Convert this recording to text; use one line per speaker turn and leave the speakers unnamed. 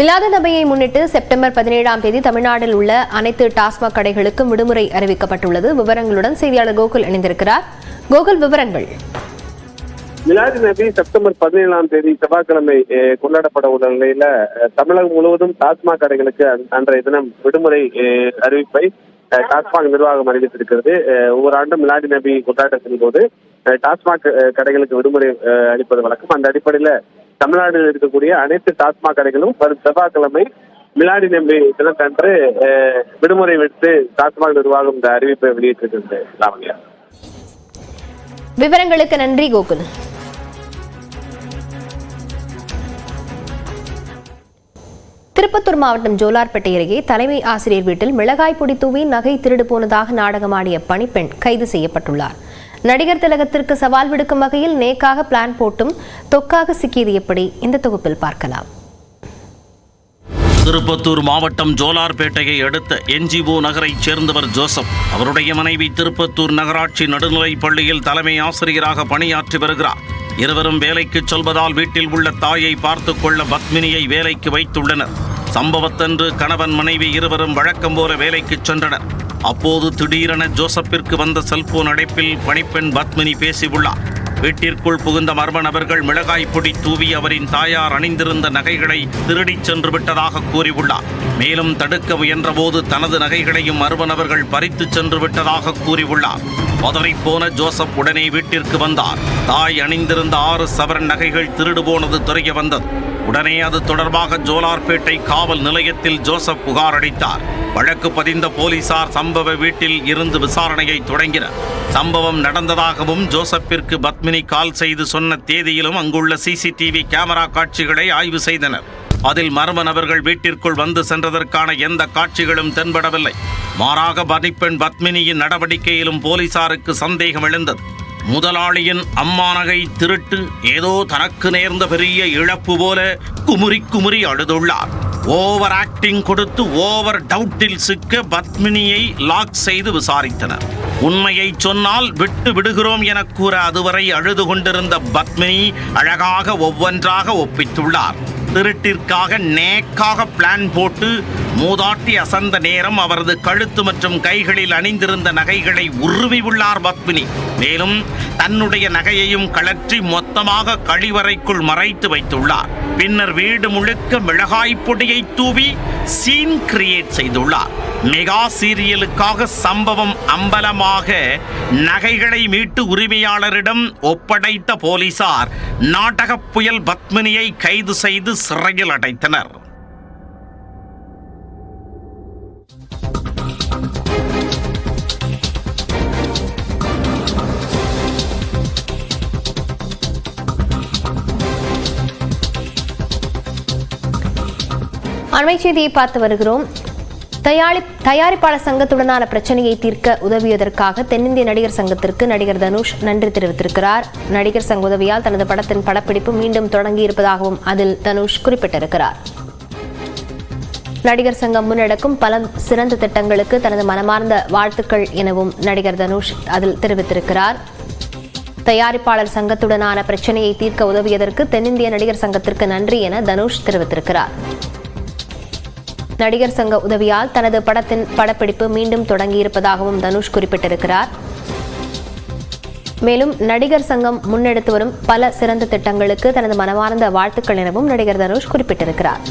மிலாத நபியை முன்னிட்டு செப்டம்பர் பதினேழாம் தேதி தமிழ்நாட்டில் உள்ள அனைத்து டாஸ்மாக் கடைகளுக்கும் விடுமுறை அறிவிக்கப்பட்டுள்ளது. விவரங்களுடன் செய்தியாளர் கோகுல் இணைந்திருக்கிறார். கோகுல் விவரங்கள்.
மிலாது நபி செப்டம்பர் பதினேழாம் தேதி செவ்வாய்க்கிழமை கொண்டாடப்பட உள்ள நிலையில தமிழகம் முழுவதும் டாஸ்மாக் கடைகளுக்கு அன்றைய தினம் விடுமுறை அஹ், அறிவிப்பை டாஸ்மாக் நிர்வாகம் அறிவித்திருக்கிறது. ஒவ்வொரு ஆண்டும் மிலாடி நபி கொண்டாட்டத்தின் போது அஹ், டாஸ்மாக் அஹ், கடைகளுக்கு விடுமுறை அஹ், அளிப்பது வழக்கம். அந்த அடிப்படையில தமிழ்நாடு இருக்கக்கூடிய அனைத்து டாஸ்மாக் கடைகளும் வரும் செவ்வாய்க்கிழமை மிலாடி நம்பி தினத்தன்று விடுமுறை விடுத்து டாஸ்மாக் நிர்வாகம் இந்த அறிவிப்பை வெளியிட்டிருக்கிறது. லாவண்யா.
விவரங்களுக்கு நன்றி கோகுல். திருப்பத்தூர் மாவட்டம் ஜோலார்பேட்டை அருகே தலைமை ஆசிரியர் வீட்டில் மிளகாய் பொடி தூவி நகை திருடு போனதாக நாடகமாடிய பணிப்பெண் கைது செய்யப்பட்டுள்ளார். நடிகர் திலகத்திற்கு சவால் விடுக்கும் வகையில் நேக்காக பிளான் போட்டும் தொக்காக சிக்கியது எப்படி? இந்த தொகுப்பில் பார்க்கலாம்.
திருப்பத்தூர் மாவட்டம் ஜோலார்பேட்டையை அடுத்த என்ஜிஓ நகரைச் சேர்ந்தவர் ஜோசப். அவருடைய மனைவி திருப்பத்தூர் நகராட்சி நடுநிலைப் பள்ளியில் தலைமை ஆசிரியராக பணியாற்றி வருகிறார். இருவரும் வேலைக்கு செல்வதால் வீட்டில் உள்ள தாயை பார்த்து கொள்ள பத்மினியை வேலைக்கு வைத்துள்ளனர். சம்பவத்தன்று கணவன் மனைவி இருவரும் வழக்கம் போல வேலைக்கு சென்றனர். அப்போது திடீரென ஜோசப்பிற்கு வந்த செல்போன் அடைப்பில் பணிப்பெண் பத்மினி பேசியுள்ளார். வீட்டிற்குள் புகுந்த மர்ம நபர்கள் மிளகாய் பொடி தூவி அவரின் தாயார் அணிந்திருந்த நகைகளை திருடிச் சென்று விட்டதாக கூறியுள்ளார். மேலும் தடுக்க முயன்றபோது தனது நகைகளையும் மர்ம நபர்கள் பறித்துச் சென்று விட்டதாக கூறியுள்ளார். பதறிப் போன ஜோசப் உடனே வீட்டிற்கு வந்தார். தாய் அணிந்திருந்த ஆறு சவரன் நகைகள் திருடு போனது தெரிய வந்தது. உடனே அது தொடர்பாக ஜோலார்பேட்டை காவல் நிலையத்தில் ஜோசப் புகார் அளித்தார். வழக்கு பதிந்த போலீசார் சம்பவ வீட்டில் இருந்து விசாரணையை தொடங்கினர். சம்பவம் நடந்ததாகவும் ஜோசப்பிற்கு பத்மினி கால் செய்து சொன்ன தேதியிலும் அங்குள்ள சிசிடிவி கேமரா காட்சிகளை ஆய்வு செய்தனர். அதில் மர்ம நபர்கள் வீட்டிற்குள் வந்து சென்றதற்கான எந்த காட்சிகளும் தென்படவில்லை. மாறாக பணிப்பெண் பத்மினியின் நடவடிக்கையிலும் போலீசாருக்கு சந்தேகம் எழுந்தது. முதலாளியின் அம்மாநகை திருட்டு ஏதோ தனக்கு நேர்ந்த பெரிய இழப்பு போல குமுறி குமுறி அழுதுள்ளார். ஓவர் ஆக்டிங் கொடுத்து ஓவர் டவுட்டில் சிக்க பத்மினியை லாக் செய்து விசாரித்தனர். உண்மையை சொன்னால் விட்டு விடுகிறோம் என கூற அதுவரை அழுது கொண்டிருந்த பத்மினி அழகாக ஒவ்வொன்றாக ஒப்பித்துள்ளார். திருட்டிற்காக நேக்காக பிளான் போட்டு மூதாட்டி அசந்த நேரம் அவரது கழுத்து மற்றும் கைகளில் அணிந்திருந்த நகைகளை உருவி உள்ளார் பத்மினி. மேலும் தன்னுடைய நகையையும் கழற்றி மொத்தமாக கழிவறைக்குள் மறைத்து வைத்துள்ளார். பின்னர் வீடு முழுக்க மிளகாய் பொடியை தூவி சீன் கிரியேட் செய்துள்ளார். மெகா சீரியலுக்காக சம்பவம் அம்பலமாக நகைகளை மீட்டு உரிமையாளரிடம் ஒப்படைத்த போலீசார் நாடகப் புயல் பத்மினியை கைது செய்து சிறையில் அடைத்தனர்.
அண்மை செய்தியை பார்த்து வருகிறோம். தயாரி தயாரிப்பாளர் சங்கத்துடனான பிரச்சனையை தீர்க்க உதவியதற்காக தென்னிந்திய நடிகர் சங்கத்திற்கு நடிகர் தனுஷ் நன்றி தெரிவித்திருக்கிறார். நடிகர் சங்க உதவியால் தனது படத்தின் படப்பிடிப்பு மீண்டும் தொடங்கியிருப்பதாகவும் அதில் தனுஷ் குறிப்பிட்டிருக்கிறார். நடிகர் சங்கம் முன்னெடுக்கும் பல சிறந்த திட்டங்களுக்கு தனது மனமார்ந்த வாழ்த்துக்கள் எனவும் நடிகர் தனுஷ் அதில் தெரிவித்திருக்கிறார். தயாரிப்பாளர் சங்கத்துடனான பிரச்சனையை தீர்க்க உதவியதற்கு தென்னிந்திய நடிகர் சங்கத்திற்கு நன்றி என தனுஷ் தெரிவித்திருக்கிறார். நடிகர் சங்க உதவியால் தனது படத்தின் படப்பிடிப்பு மீண்டும் தொடங்கியிருப்பதாகவும் தனுஷ் குறிப்பிட்டிருக்கிறார். மேலும் நடிகர் சங்கம் முன்னெடுத்து வரும் பல சிறந்த திட்டங்களுக்கு தனது மனமார்ந்த வாழ்த்துக்கள் எனவும் நடிகர் தனுஷ் குறிப்பிட்டிருக்கிறார்.